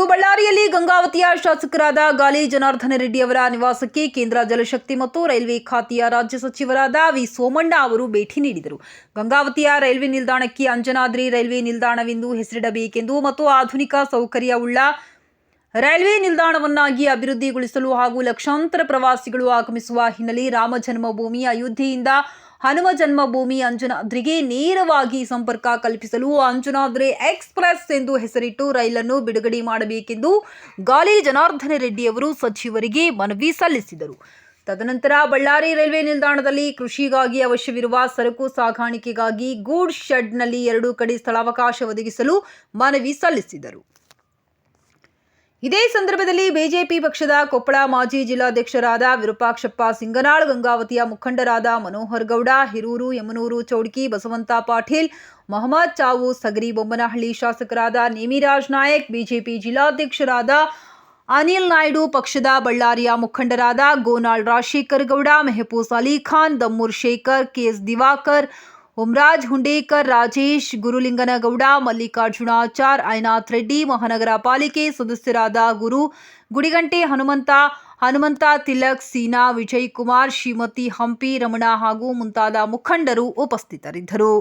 ಗಂಗಾವತಿಯ ಶಾಸಕರಾದ ಗಾಲಿ ಜನಾರ್ದನ ರೆಡ್ಡಿ ಅವರ ನಿವಾಸಕ್ಕೆ ಕೇಂದ್ರ ಜಲಶಕ್ತಿ ಮತ್ತು ರೈಲ್ವೆ ಖಾತೆಯ ರಾಜ್ಯ ಸಚಿವರಾದ ವಿ ಸೋಮಣ್ಣ ಅವರು ಭೇಟಿ ನೀಡಿದರು. ಗಂಗಾವತಿಯ ರೈಲ್ವೆ ನಿಲ್ದಾಣಕ್ಕೆ ಅಂಜನಾದ್ರಿ ರೈಲ್ವೆ ನಿಲ್ದಾಣವೆಂದು ಹೆಸರಿಡಬೇಕೆಂದು ಮತ್ತು ಆಧುನಿಕ ಸೌಕರ್ಯವುಳ್ಳ ರೈಲ್ವೆ ನಿಲ್ದಾಣವನ್ನಾಗಿ ಅಭಿವೃದ್ಧಿಗೊಳಿಸಲು ಹಾಗೂ ಲಕ್ಷಾಂತರ ಪ್ರವಾಸಿಗಳು ಆಗಮಿಸುವ ಹಿನ್ನೆಲೆ ರಾಮ ಜನ್ಮಭೂಮಿ ಅಯೋಧ್ಯೆಯಿಂದ ಹನುಮ ಜನ್ಮಭೂಮಿ ಅಂಜನಾದ್ರಿಗೆ ನೇರವಾಗಿ ಸಂಪರ್ಕ ಕಲ್ಪಿಸಲು ಅಂಜನಾದ್ರಿ ಎಕ್ಸ್ಪ್ರೆಸ್ ಎಂದು ಹೆಸರಿಟ್ಟು ರೈಲನ್ನು ಬಿಡುಗಡೆ ಮಾಡಬೇಕೆಂದು ಗಾಲಿ ಜನಾರ್ದನ ರೆಡ್ಡಿ ಅವರು ಸಚಿವರಿಗೆ ಮನವಿ ಸಲ್ಲಿಸಿದರು. ತದನಂತರ ಬಳ್ಳಾರಿ ರೈಲ್ವೆ ನಿಲ್ದಾಣದಲ್ಲಿ ಕೃಷಿಗಾಗಿ ಅವಶ್ಯವಿರುವ ಸರಕು ಸಾಗಾಣಿಕೆಗಾಗಿ ಗೂಡ್ ಶೆಡ್ನಲ್ಲಿ ಎರಡು ಕಡೆ ಸ್ಥಳಾವಕಾಶ ಒದಗಿಸಲು ಮನವಿ ಸಲ್ಲಿಸಿದರು. ಇದೇ ಸಂದರ್ಭದಲ್ಲಿ ಬಿಜೆಪಿ ಪಕ್ಷದ ಕೊಪ್ಪಳ ಮಾಜಿ ಜಿಲ್ಲಾಧ್ಯಕ್ಷರಾದ ವಿರೂಪಾಕ್ಷಪ್ಪ ಸಿಂಗನಾಳ್ ಗಂಗಾವತಿಯ ಮುಖಂಡರಾದ ಮನೋಹರ್ ಗೌಡ, ಹಿರೂರು, ಯಮನೂರು, ಚೌಡ್ಕಿ, ಬಸವಂತ ಪಾಟೀಲ್, ಮೊಹಮ್ಮದ್ ಚಾವು, ಸಗರಿ ಬೊಮ್ಮನಹಳ್ಳಿ ಶಾಸಕರಾದ ನೇಮಿರಾಜ್ ನಾಯಕ್, ಬಿಜೆಪಿ ಜಿಲ್ಲಾಧ್ಯಕ್ಷರಾದ ಅನಿಲ್ ನಾಯ್ಡು, ಪಕ್ಷದ ಬಳ್ಳಾರಿಯ ಮುಖಂಡರಾದ ಗೋನಾಳ್ ರಾಜಶೇಖರ್ ಗೌಡ ಮೆಹಪೂಸ್ ಅಲಿ ಖಾನ್, ದಮ್ಮೂರ್ ಶೇಖರ್, ಕೆಎಸ್ ದಿವಾಕರ್ ಉಮ್ರಾಜ್ ಹುಂಡೇಕರ್, ರಾಜೇಶ್ ಗುರುಲಿಂಗನಗೌಡ ಮಲ್ಲಿಕಾರ್ಜುನಾಚಾರ್ ಐನಾಥ್ ರೆಡ್ಡಿ, ಮಹಾನಗರ ಪಾಲಿಕೆ ಸದಸ್ಯರಾದ ಗುರು ಗುಡಿಗಂಟೆ ಹನುಮಂತ ಹನುಮಂತ ತಿಲಕ್, ಸೀನಾ ವಿಜಯ್ ಕುಮಾರ್ ಶ್ರೀಮತಿ ಹಂಪಿ ರಮಣ ಹಾಗೂ ಮುಂತಾದ ಮುಖಂಡರು ಉಪಸ್ಥಿತರಿದ್ದರು.